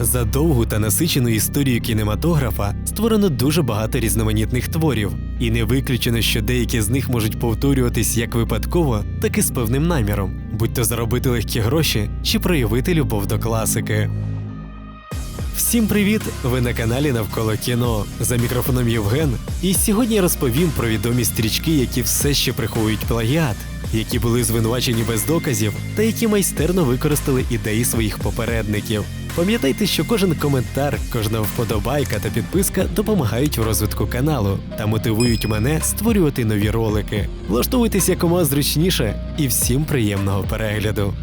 За довгу та насичену історію кінематографа створено дуже багато різноманітних творів, і не виключено, що деякі з них можуть повторюватись як випадково, так і з певним наміром, будь то заробити легкі гроші чи проявити любов до класики. Всім привіт! Ви на каналі Навколо кіно. За мікрофоном Євген. І сьогодні я розповім про відомі стрічки, які все ще приховують плагіат, які були звинувачені без доказів, та які майстерно використали ідеї своїх попередників. Пам'ятайте, що кожен коментар, кожна вподобайка та підписка допомагають в розвитку каналу та мотивують мене створювати нові ролики. Влаштовуйтесь якомога зручніше і всім приємного перегляду.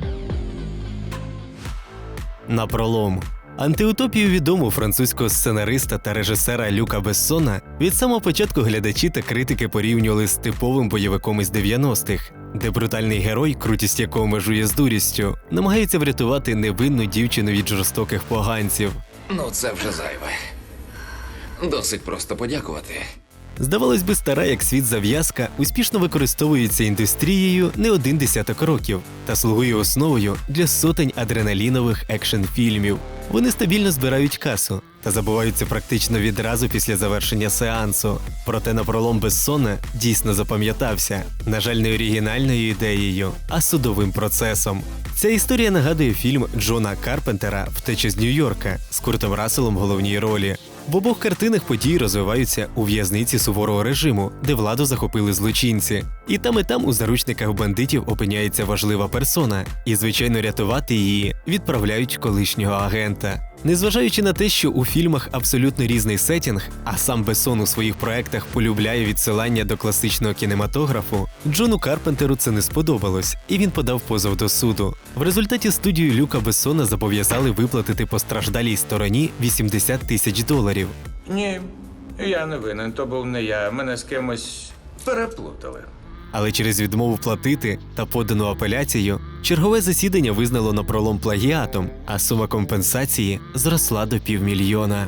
На пролом. Антиутопію відому французького сценариста та режисера Люка Бессона від самого початку глядачі та критики порівнювали з типовим бойовиком із 90-х, де брутальний герой, крутість якого межує з дурістю, намагається врятувати невинну дівчину від жорстоких поганців. Ну, це вже зайве. Досить просто подякувати. Здавалось би, стара як світ зав'язка успішно використовується індустрією не один десяток років та слугує основою для сотень адреналінових екшн-фільмів. Вони стабільно збирають касу та забуваються практично відразу після завершення сеансу. Проте напролом Бессона дійсно запам'ятався, на жаль, не оригінальною ідеєю, а судовим процесом. Ця історія нагадує фільм Джона Карпентера Втеча з Нью-Йорка з Куртом Расселом в головній ролі. В обох картинах події розвиваються у в'язниці суворого режиму, де владу захопили злочинці. І там і там у заручниках бандитів опиняється важлива персона, і, звичайно, рятувати її відправляють колишнього агента. Незважаючи на те, що у фільмах абсолютно різний сетінг, а сам Бесон у своїх проектах полюбляє відсилання до класичного кінематографу, Джону Карпентеру це не сподобалось, і він подав позов до суду. В результаті студію Люка Бессона зобов'язали виплатити постраждалій стороні 80 тисяч доларів. Ні, я не винен, то був не я. Мене з кимось переплутали. Але через відмову платити та подану апеляцію чергове засідання визнало на пролом плагіатом, а сума компенсації зросла до півмільйона.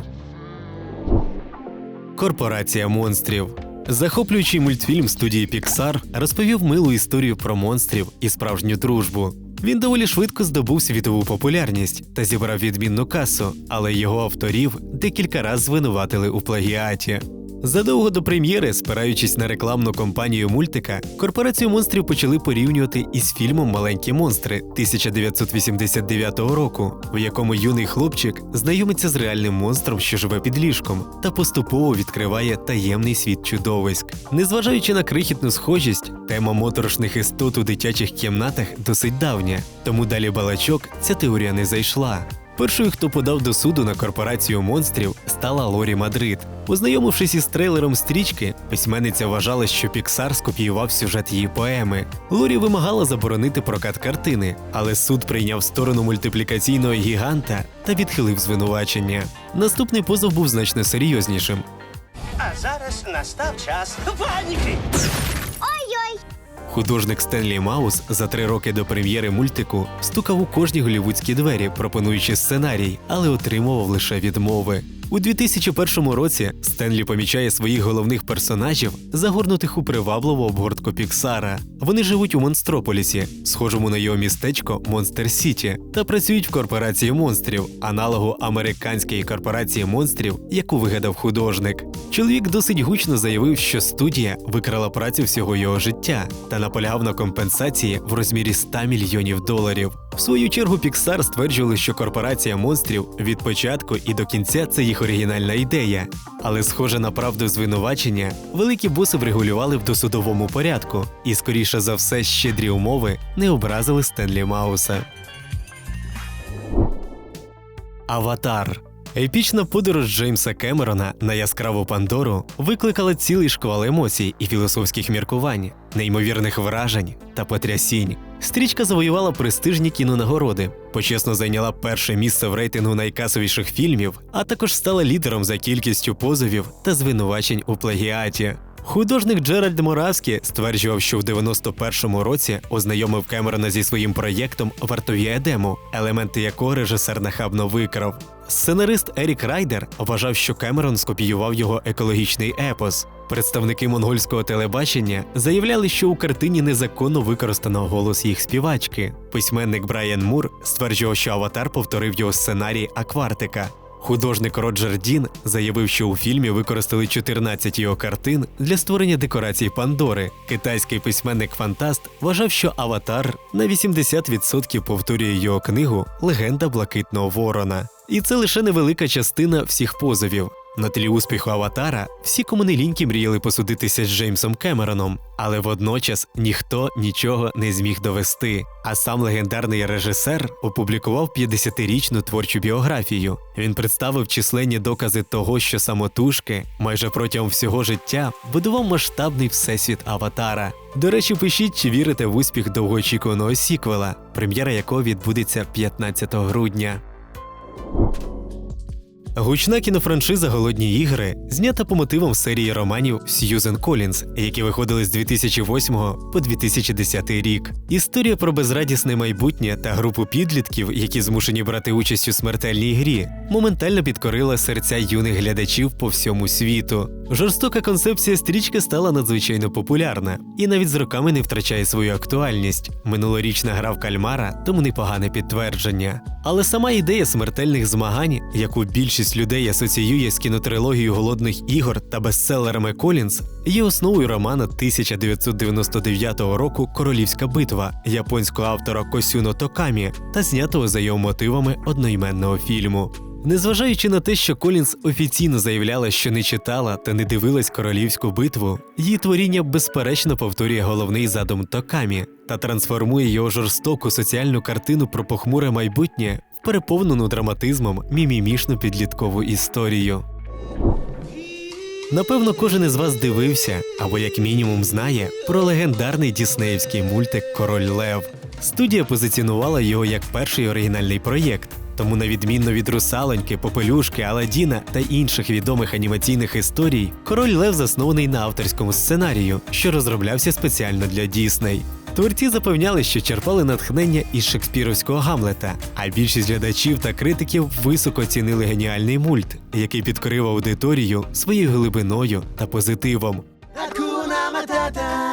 Корпорація монстрів. Захоплюючий мультфільм студії Pixar розповів милу історію про монстрів і справжню дружбу. Він доволі швидко здобув світову популярність та зібрав відмінну касу, але його авторів декілька разів звинуватили у плагіаті. Задовго до прем'єри, спираючись на рекламну кампанію мультика, корпорацію монстрів почали порівнювати із фільмом Маленькі монстри 1989 року, в якому юний хлопчик знайомиться з реальним монстром, що живе під ліжком, та поступово відкриває таємний світ чудовиськ. Незважаючи на крихітну схожість, тема моторошних істот у дитячих кімнатах досить давня, тому далі балачок ця теорія не зайшла. Першою, хто подав до суду на корпорацію монстрів, стала Лорі Мадрид. Познайомившись із трейлером стрічки, письменниця вважала, що Піксар скопіював сюжет її поеми. Лорі вимагала заборонити прокат картини, але суд прийняв сторону мультиплікаційного гіганта та відхилив звинувачення. Наступний позов був значно серйознішим. А зараз настав час паніки. Художник Стенлі Маус за три роки до прем'єри мультику стукав у кожні голівудські двері, пропонуючи сценарій, але отримував лише відмови. У 2001 році Стенлі помічає своїх головних персонажів, загорнутих у привабливу обгортку Піксара. Вони живуть у Монстрополісі, схожому на його містечко Монстер Сіті, та працюють в корпорації монстрів, аналогу американської корпорації монстрів, яку вигадав художник. Чоловік досить гучно заявив, що студія викрала працю всього його життя та наполягав на компенсації в розмірі 100 мільйонів доларів. В свою чергу Pixar стверджували, що корпорація монстрів від початку і до кінця це їх оригінальна ідея. Але, схоже на правду звинувачення, великі боси врегулювали в досудовому порядку, і, скоріше за все, щедрі умови не образили Стенлі Мауса. Аватар. Епічна подорож Джеймса Кемерона на яскраву Пандору викликала цілий шквал емоцій і філософських міркувань, неймовірних вражень та потрясінь. Стрічка завоювала престижні кінонагороди, почесно зайняла перше місце в рейтингу найкасовіших фільмів, а також стала лідером за кількістю позовів та звинувачень у плагіаті. Художник Джеральд Моравський стверджував, що в 91-му році ознайомив Кемерона зі своїм проєктом Вартові Едему, елементи якого режисер нахабно викрав. Сценарист Ерік Райдер вважав, що Кемерон скопіював його екологічний епос. Представники монгольського телебачення заявляли, що у картині незаконно використано голос їх співачки. Письменник Брайан Мур стверджував, що аватар повторив його сценарій Аквартика. Художник Роджер Дін заявив, що у фільмі використали 14 його картин для створення декорацій Пандори. Китайський письменник-фантаст вважав, що Аватар на 80% повторює його книгу Легенда Блакитного Ворона. І це лише невелика частина всіх позовів. На тлі успіху Аватара всі комуниліньки мріяли посудитися з Джеймсом Кемероном, але водночас ніхто нічого не зміг довести. А сам легендарний режисер опублікував 50-річну творчу біографію. Він представив численні докази того, що самотужки майже протягом всього життя будував масштабний всесвіт Аватара. До речі, пишіть, чи вірите в успіх довгоочікуваного сіквела, прем'єра якого відбудеться 15 грудня. Гучна кінофраншиза Голодні ігри знята по мотивам серії романів Сьюзен Колінз, які виходили з 2008 по 2010 рік. Історія про безрадісне майбутнє та групу підлітків, які змушені брати участь у смертельній грі, моментально підкорила серця юних глядачів по всьому світу. Жорстока концепція стрічки стала надзвичайно популярна і навіть з роками не втрачає свою актуальність. Минулорічна гра в кальмара тому непогане підтвердження. Але сама ідея смертельних змагань, яку більшість людей асоціює з кінотрилогією голодних ігор та бестселерами Колінз, є основою романа 1999 року Королівська битва японського автора Косюно Токамі та знятого за його мотивами одноіменного фільму. Незважаючи на те, що Колінз офіційно заявляла, що не читала та не дивилась королівську битву, її творіння безперечно повторює головний задум Токамі та трансформує його жорстоку соціальну картину про похмуре майбутнє переповнену драматизмом мімімішну підліткову історію. Напевно, кожен із вас дивився або як мінімум знає про легендарний діснеївський мультик Король Лев. Студія позиціонувала його як перший оригінальний проєкт. Тому, на відмінно від русалоньки, попелюшки, Аладдіна та інших відомих анімаційних історій, король Лев заснований на авторському сценарію, що розроблявся спеціально для Дісней. Творці запевняли, що черпали натхнення із шекспіровського Гамлета, а більшість глядачів та критиків високо цінили геніальний мульт, який підкорив аудиторію своєю глибиною та позитивом. Акуна Матата.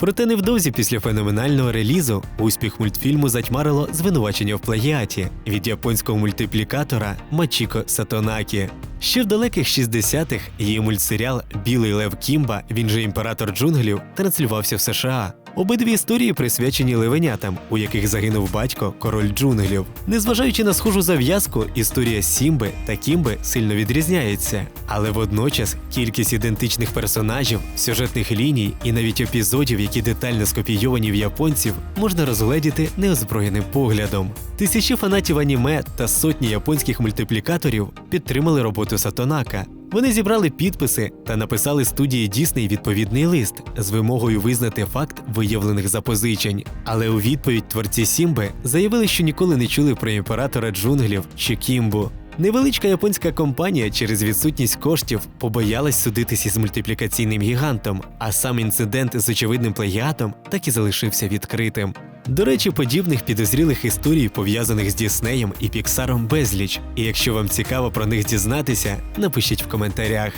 Проте невдовзі після феноменального релізу успіх мультфільму затьмарило звинувачення в плагіаті від японського мультиплікатора Мачіко Сатонакі. Ще в далеких 60-х її мультсеріал Білий Лев Кімба, він же імператор джунглів, транслювався в США. Обидві історії присвячені левенятам, у яких загинув батько, король джунглів. Незважаючи на схожу зав'язку, історія Сімби та Кімби сильно відрізняється, але водночас кількість ідентичних персонажів, сюжетних ліній і навіть епізодів, які детально скопійовані в японців, можна розгледіти неозброєним поглядом. Тисячі фанатів аніме та сотні японських мультиплікаторів підтримали роботу Сатонака. Вони зібрали підписи та написали студії Дісней відповідний лист з вимогою визнати факт виявлених запозичень. Але у відповідь творці Сімби заявили, що ніколи не чули про імператора джунглів чи Кімбу. Невеличка японська компанія через відсутність коштів побоялась судитись із мультиплікаційним гігантом, а сам інцидент з очевидним плагіатом так і залишився відкритим. До речі, подібних підозрілих історій, пов'язаних з Діснеєм і Піксаром, безліч. І якщо вам цікаво про них дізнатися, напишіть в коментарях.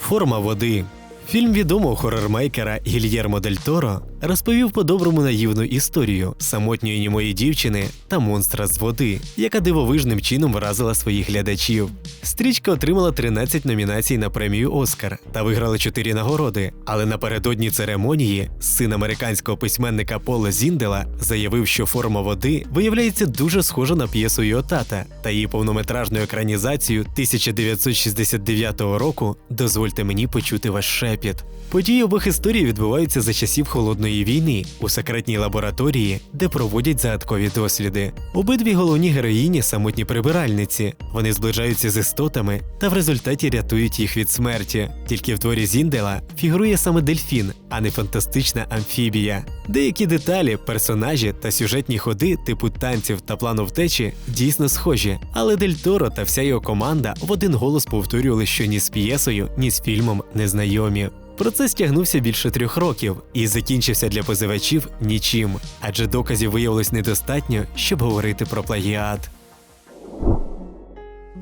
Форма води. Фільм відомого хорормейкера Гільєрмо Дель Торо розповів по-доброму наївну історію самотньої німої дівчини та монстра з води, яка дивовижним чином вразила своїх глядачів. Стрічка отримала 13 номінацій на премію Оскар та виграла 4 нагороди. Але напередодні церемонії син американського письменника Пола Зіндела заявив, що форма води виявляється дуже схожа на п'єсу його тата та її повнометражну екранізацію 1969 року Дозвольте мені почути ваш шепіт. Події обох історій відбуваються за часів холодної війни у секретній лабораторії, де проводять загадкові досліди. Обидві головні героїні самотні прибиральниці. Вони зближаються з істотами та в результаті рятують їх від смерті. Тільки в творі Зіндела фігурує саме дельфін, а не фантастична амфібія. Деякі деталі, персонажі та сюжетні ходи, типу танців та плану втечі, дійсно схожі, але Дель Торо та вся його команда в один голос повторювали, що ні з п'єсою, ні з фільмом не знайомі. Процес тягнувся більше трьох років і закінчився для позивачів нічим, адже доказів виявилось недостатньо, щоб говорити про плагіат.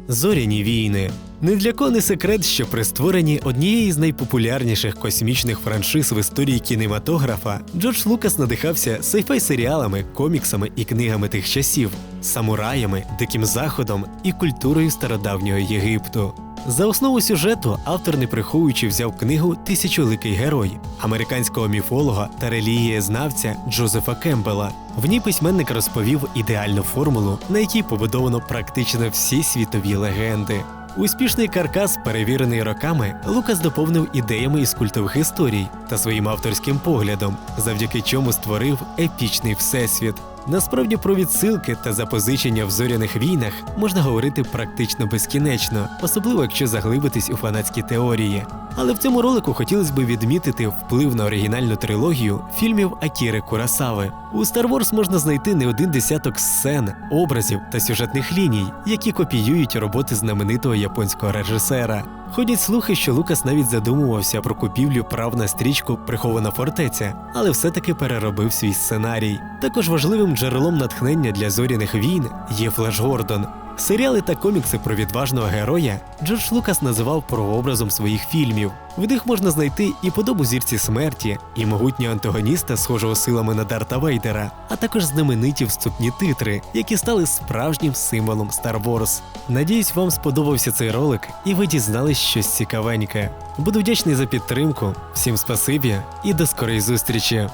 Зоряні війни. Не для кого не секрет, що при створенні однієї з найпопулярніших космічних франшиз в історії кінематографа Джордж Лукас надихався сайфай серіалами, коміксами і книгами тих часів, самураями, диким заходом і культурою стародавнього Єгипту. За основу сюжету автор не приховуючи взяв книгу Тисячоликий герой американського міфолога та релігієзнавця Джозефа Кембела. В ній письменник розповів ідеальну формулу, на якій побудовано практично всі світові легенди. Успішний каркас, перевірений роками, Лукас доповнив ідеями із культових історій та своїм авторським поглядом, завдяки чому створив епічний всесвіт. Насправді про відсилки та запозичення в зоряних війнах можна говорити практично безкінечно, особливо якщо заглибитись у фанатські теорії. Але в цьому ролику хотілося б відмітити вплив на оригінальну трилогію фільмів Акіри Курасави. У Star Wars можна знайти не один десяток сцен, образів та сюжетних ліній, які копіюють роботи знаменитого японського режисера. Ходять слухи, що Лукас навіть задумувався про купівлю прав на стрічку Прихована фортеця, але все-таки переробив свій сценарій. Також важливим джерелом натхнення для зоряних війн є Флеш Гордон. Серіали та комікси про відважного героя Джордж Лукас називав прообразом своїх фільмів. В них можна знайти і подобу зірці смерті, і могутнього антагоніста, схожого силами на Дарта Вейдера, а також знамениті вступні титри, які стали справжнім символом Star Wars. Надіюсь, вам сподобався цей ролик і ви дізнались щось цікавеньке. Буду вдячний за підтримку. Всім спасибі і до скорої зустрічі!